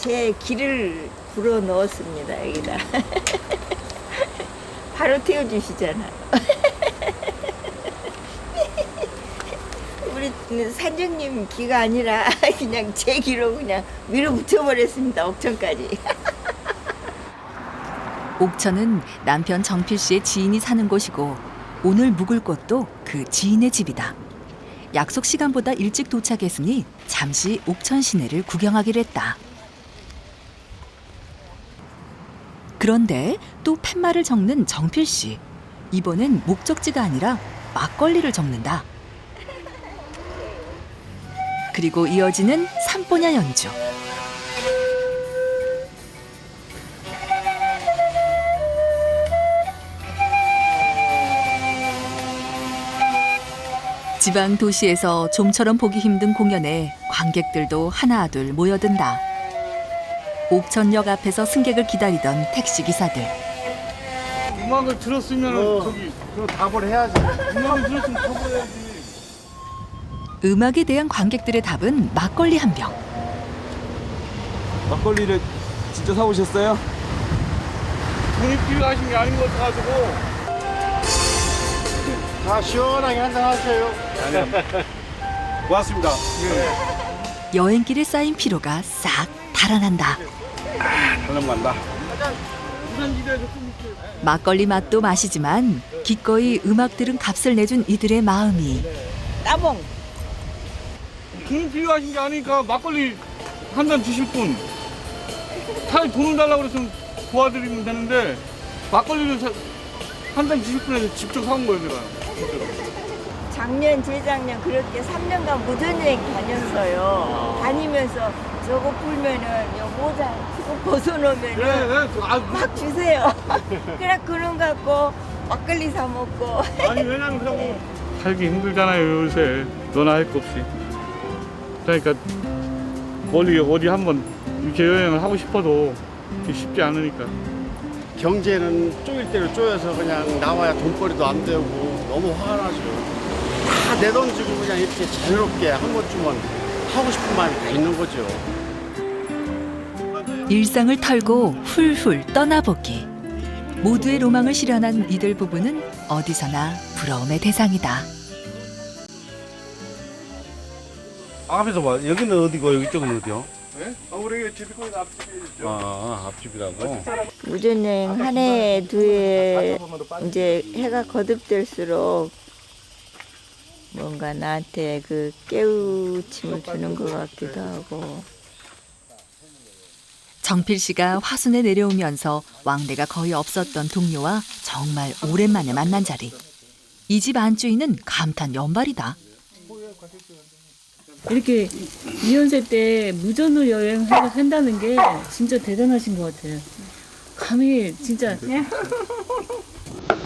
제 길을 불어 넣었습니다 여기다. 바로 태워주시잖아. 우리 산장님 기가 아니라 그냥 제 기로 그냥 위로 붙여버렸습니다 옥천까지. 옥천은 남편 정필 씨의 지인이 사는 곳이고 오늘 묵을 곳도 그 지인의 집이다. 약속 시간보다 일찍 도착했으니 잠시 옥천 시내를 구경하기로 했다. 그런데 또 팻말을 적는 정필 씨. 이번엔 목적지가 아니라 막걸리를 적는다. 그리고 이어지는 산보냐 연주. 지방 도시에서 좀처럼 보기 힘든 공연에 관객들도 하나둘 모여든다. 옥천역 앞에서 승객을 기다리던 택시 기사들. 음악을 들었으면 어. 저기 그럼 답을 해야지. 음악을 들었으면 답을 해야지. 음악에 대한 관객들의 답은 막걸리 한 병. 막걸리를 진짜 사오셨어요? 돈이 필요하신 게 아닌 것 같아가지고 다 시원하게 한잔 하세요. 고맙습니다. 여행길에 쌓인 피로가 싹 달아난다. 저녁 간다. 막걸리 맛도 맛이지만 기꺼이 음악 들은 값을 내준 이들의 마음이 따봉. 돈이 필요하신 게 아니니까 막걸리 한 잔 주실 분 차라리 돈을 달라고 그랬으면 도와드리면 되는데 막걸리를 한 잔 주실 분에서 직접 사온 거예요 제가 작년 재작년 그렇게 3년간 무전여행 다녔어요. 다니면서 저거 풀면은 요 모자 그거 벗어놓으면은 네, 네. 저- 아, 막 주세요. 그래 그런 거 갖고 막걸리 사 먹고. 아니 왜냐면 그냥 살기 힘들잖아요 요새 너나 할 거 없이 그러니까 멀리 어디 한번 이렇게 여행을 하고 싶어도 이게 쉽지 않으니까 경제는 쪼일 대로 쪼여서 그냥 나와야 돈벌이도 안 되고 너무 화가 나죠. 다 내던지고 그냥 이렇게 자유롭게 한 것쯤은 하고 싶은 마음이 다 있는 거죠. 일상을 털고 훌훌 떠나보기. 모두의 로망을 실현한 이들 부부는 어디서나 부러움의 대상이다. 앞에서 봐. 여기는 어디고 여기 쪽은 어디요? 네? 아, 우리 집이 거기 앞집이죠 아 앞집이라고. 무전여행 한 해, 두 해, 이제 해가 거듭될수록 뭔가 나한테 그 깨우침을 주는 것 같기도 하고. 정필 씨가 화순에 내려오면서 왕래가 거의 없었던 동료와 정말 오랜만에 만난 자리. 이 집 안주인은 감탄 연발이다. 이렇게 이연세 때 무전으로 여행을 한다는 게 진짜 대단하신 것 같아요. 감히 진짜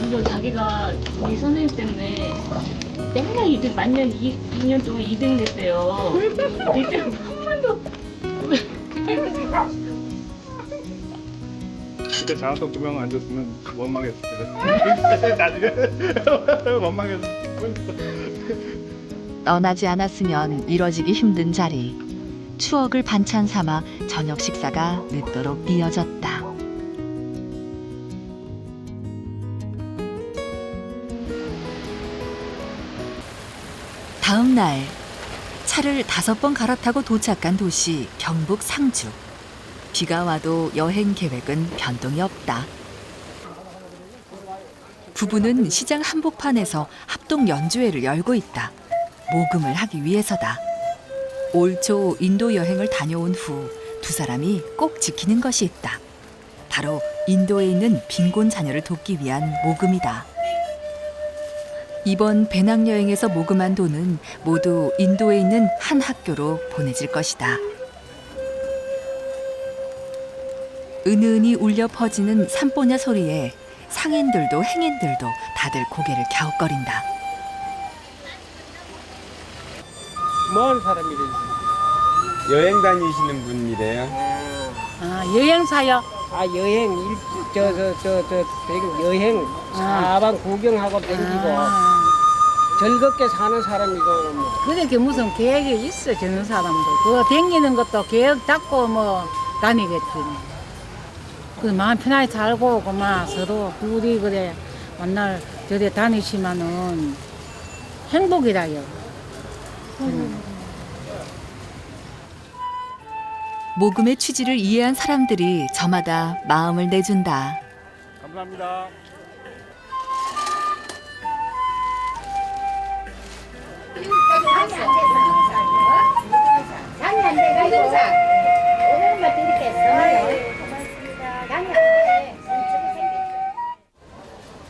이거 자기가 우리 선생님 때문에 맨날 이등 만년 2, 2년 동안 2등 됐대요. 이때 한 번도 진짜 장학금 두명 안 줬으면 원망했을 나중에 원망했어 떠나지 않았으면 이뤄지기 힘든 자리. 추억을 반찬 삼아 저녁 식사가 늦도록 이어졌다. 다음 날 차를 다섯 번 갈아타고 도착한 도시 경북 상주. 비가 와도 여행 계획은 변동이 없다. 부부는 시장 한복판에서 합동 연주회를 열고 있다. 모금을 하기 위해서다. 올 초 인도 여행을 다녀온 후 두 사람이 꼭 지키는 것이 있다. 바로 인도에 있는 빈곤 자녀를 돕기 위한 모금이다. 이번 배낭 여행에서 모금한 돈은 모두 인도에 있는 한 학교로 보내질 것이다. 은은히 울려 퍼지는 산보냐 소리에 상인들도 행인들도 다들 고개를 갸웃거린다. 뭐 하는 사람이래요? 여행 다니시는 분이래요. 아 여행사요? 아 여행 일저저 저 저 여행 사방 구경하고 댕기고 아, 즐겁게 사는 사람이고 뭐. 그렇게 무슨 계획이 있어 저는 사람도 그거 댕기는 것도 계획 잡고 뭐 다니겠지. 그 마음 편하게 살고 그만 서로 둘이 그래 만날 저래 다니시면은 행복이라요. 모금의 취지를 이해한 사람들이 저마다 마음을 내준다. 감사합니다.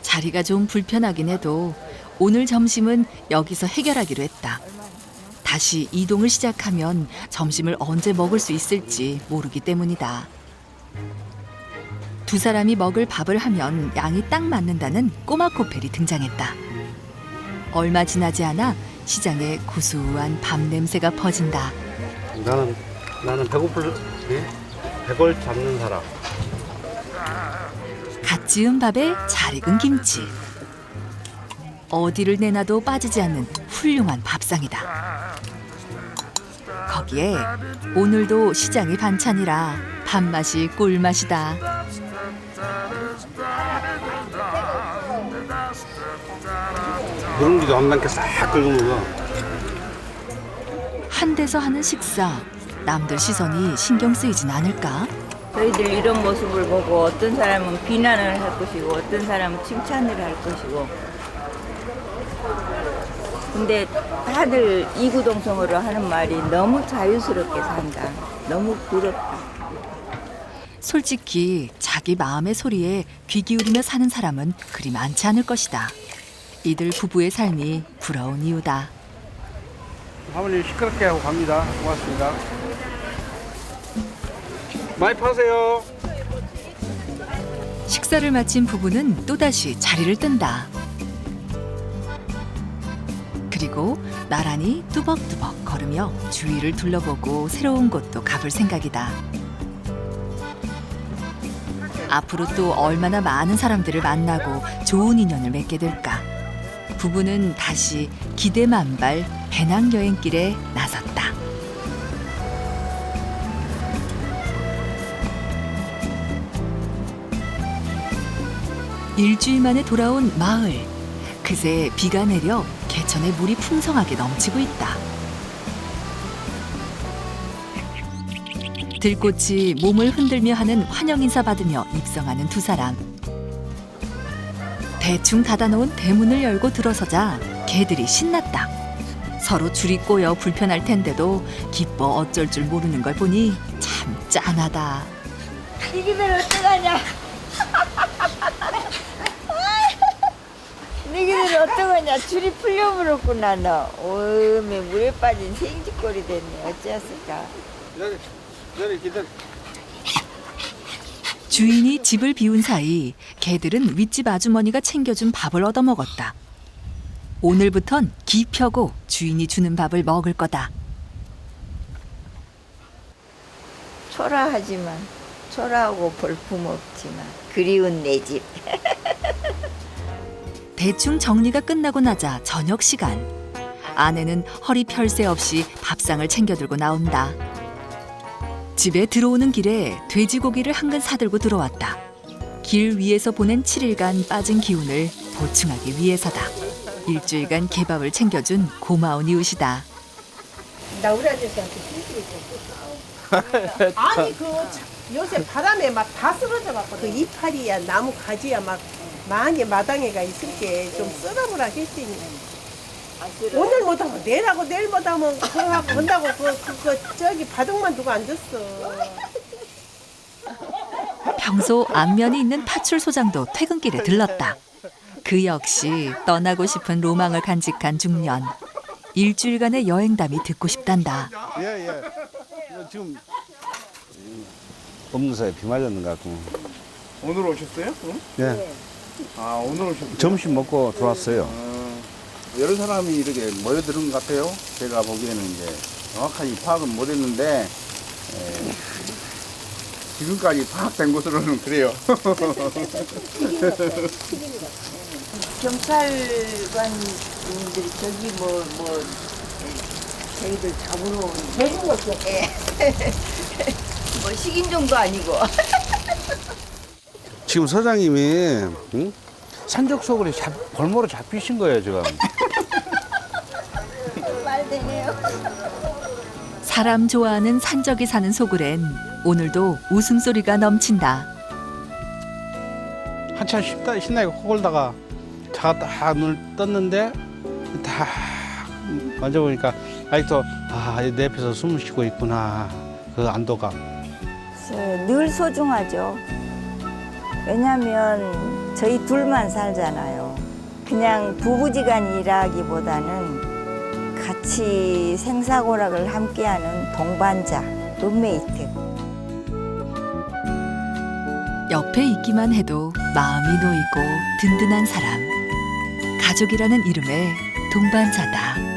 자리가 좀 불편하긴 해도 오늘 점심은 여기서 해결하기로 했다. 다시 이동을 시작하면 점심을 언제 먹을 수 있을지 모르기 때문이다. 두 사람이 먹을 밥을 하면 양이 딱 맞는다는 꼬마 코펠이 등장했다. 얼마 지나지 않아 시장에 구수한 밥 냄새가 퍼진다. 나는 나는 배고플 예? 백을 잡는 사람. 갓 지은 밥에 잘 익은 김치. 어디를 내놔도 빠지지 않는 훌륭한 밥상이다. 거기에 오늘도 시장이 반찬이라 밥맛이 꿀맛이다. 누룽지도 한 단계 싹 긁어 먹어. 한 데서 하는 식사. 남들 시선이 신경 쓰이진 않을까? 저희들 이런 모습을 보고 어떤 사람은 비난을 할 것이고 어떤 사람은 칭찬을 할 것이고 근데 다들 이구동성으로 하는 말이 너무 자유스럽게 산다 너무 부럽다 솔직히 자기 마음의 소리에 귀 기울이며 사는 사람은 그리 많지 않을 것이다. 이들 부부의 삶이 부러운 이유다. 사모님 시끄럽게 하고 갑니다. 고맙습니다. 많이 파세요. 식사를 마친 부부는 또다시 자리를 뜬다. 그리고 나란히 뚜벅뚜벅 걸으며 주위를 둘러보고 새로운 곳도 가볼 생각이다. 앞으로 또 얼마나 많은 사람들을 만나고 좋은 인연을 맺게 될까. 부부는 다시 기대 만발 배낭 여행길에 나섰다. 일주일 만에 돌아온 마을. 그새 비가 내려 개천에 물이 풍성하게 넘치고 있다. 들꽃이 몸을 흔들며 하는 환영 인사 받으며 입성하는 두 사람. 대충 닫아놓은 대문을 열고 들어서자 개들이 신났다. 서로 줄이 꼬여 불편할 텐데도 기뻐 어쩔 줄 모르는 걸 보니 참 짠하다. 니기들 어떡하냐 니기들 어떡하냐 줄이 풀려버렸구나 너 오메 물에 빠진 생쥐꼴이 됐네 어찌했을까 기다려, 기다려, 기다려. 주인이 집을 비운 사이 개들은 윗집 아주머니가 챙겨준 밥을 얻어먹었다. 오늘부턴 기 펴고 주인이 주는 밥을 먹을 거다. 초라하지만 초라하고 볼품없지만 그리운 내 집. 대충 정리가 끝나고 나자 저녁 시간. 아내는 허리 펼새 없이 밥상을 챙겨 들고 나온다. 집에 들어오는 길에 돼지고기를 한근 사들고 들어왔다. 길 위에서 보낸 7일간 빠진 기운을 보충하기 위해서다. 일주일간 개밥을 챙겨준 고마운 이웃이다. 나 우리 아저씨한테 아니 그 참, 요새 바람에 막 다 쓰러져 갖고 그 이파리야 나무 가지야 막 많이 마당에가 있을 게 좀 쓰러보라 했더니 오늘 못하면 내일하고 내일 못하면 그거 하고 한다고 그, 그거 저기 바둑만 두고 앉았어 평소 안면이 있는 파출 소장도 퇴근길에 들렀다. 그 역시 떠나고 싶은 로망을 간직한 중년. 일주일간의 여행담이 듣고 싶단다. 예, 예. 이거 지금 없는 사이에 비 맞았는 것 같고. 오늘 오셨어요? 그럼? 예. 아 오늘 오셨어요? 점심 먹고 들어왔어요. 어, 여러 사람이 이렇게 모여드는 것 같아요. 제가 보기에는 이제 정확하게 파악은 못했는데 에, 지금까지 파악된 것으로는 그래요. 경찰관분들이 저기 뭐, 뭐, 저희들 잡으러 온. 내준 거죠 예. 뭐 식인종도 아니고. 지금 사장님이 응? 산적 속으로 잡, 골모로 잡히신 거예요 지금. 말 되네요. 사람 좋아하는 산적이 사는 소굴엔 오늘도 웃음소리가 넘친다. 한참 쉽다 신나게 호걸다가 자가 딱 눈을 떴는데 다 만져보니까 아직도 아 내 옆에서 숨을 쉬고 있구나 그 안도가. 늘 소중하죠. 왜냐면 저희 둘만 살잖아요. 그냥 부부지간이라기보다는 같이 생사고락을 함께하는 동반자, 룸메이트. 옆에 있기만 해도 마음이 놓이고 든든한 사람. 가족이라는 이름의 동반자다.